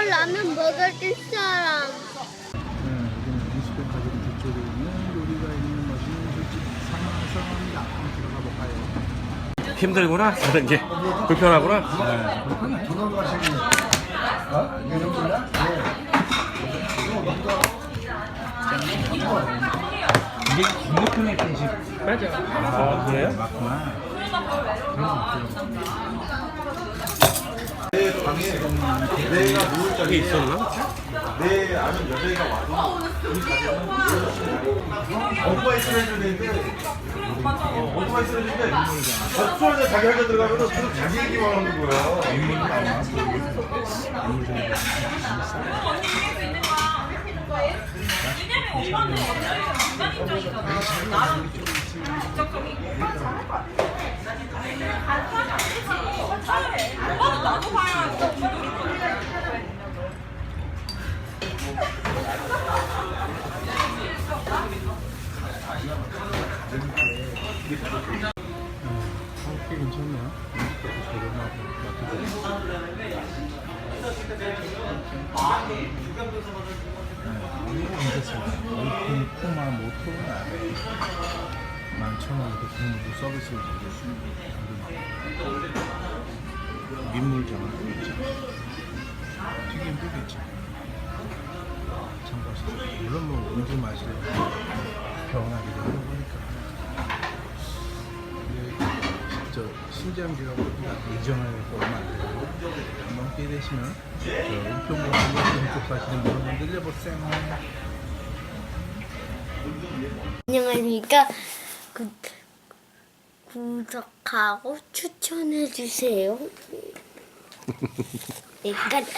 이거 라면 먹을 사람. 네, 여기는 리스펙 가족 뒤쪽에 있는 요리가 있는 맛있는 술집 상하선입니다. 한번 들어가 볼까요? 힘들구나 사는 게 불편하구나. 이게 건너편에 계신 아 그래요? 맞구나. 저기 있었나? 내 아는 여자애가 애들인데 어, 오토바이 쓰는 애들인데 접수하자 자기 할때 들어가면 계속 자기 얘기만 하는 거야 꽤 괜찮네요. 리스펙도 저렴하고 맛 도 괜찮습니다. 오픈 코마 모토는 아니에요. 11,000원 이렇게 국물도 서비스를 주고 민물장도 있죠. 튀김도 있죠. 참고하시죠. 물론 뭐 음주 맛을 병원하기도 하고 보니까 이전할 거 얼마 안 되고 한번 기회 되시면 저 은평구 한번 가시는 분 한번 들려보세요. 안녕하십니까. 구, 구독하고 추천해주세요. 여기까지.